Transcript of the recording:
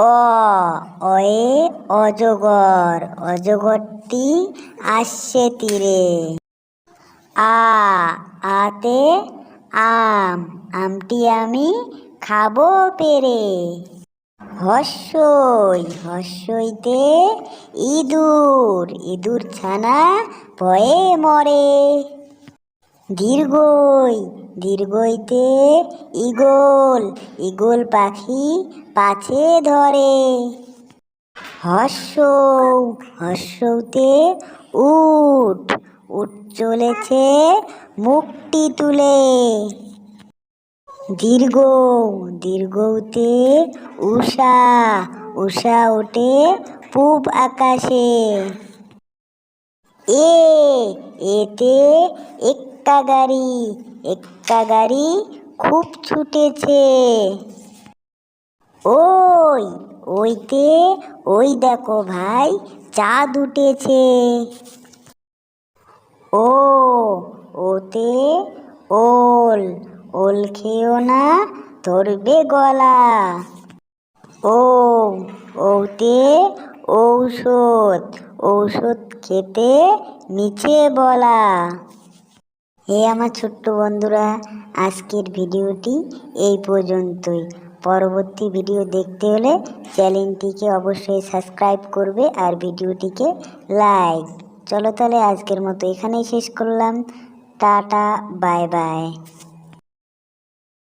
অ, অয়ে, অজগর, অজগরটি আসছে তীরে। আ, আতে আম, আমটি আমি খাব পেরে। হর্ষই হর্ষইতে ইঁদুর ইঁদুর ছানা ভয়ে মরে। দীর্ঘই দীর্ঘইতে ইগল ইগল পাখি পাছে ধরে। হর্ষ, হর্ষতে উট উট চলেছে মুখটি তুলে। দীর্ঘ, দীর্ঘতে উষা উষা ওঠে পূব আকাশে। এ, এতে এক্কা গাড়ি এক্কা গাড়ি খুব ছুটেছে। ওই, ওইতে, ওই দেখো ভাই, চাঁদ উঠেছে। ও, ওতে, ওল ওল খেও না ধরবে গলা। ও, ওতে, ঔষধ ঔষধ খেতে নিচে বলা। হে আমার ছোট্ট বন্ধুরা, আজকের ভিডিওটি এই পর্যন্তই। পরবর্তী ভিডিও দেখতে হলে চ্যানেলটিকে অবশ্যই সাবস্ক্রাইব করবে আর ভিডিওটিকে লাইক। চলো তাহলে আজকের মতো এখানেই শেষ করলাম। Tata, bye bye.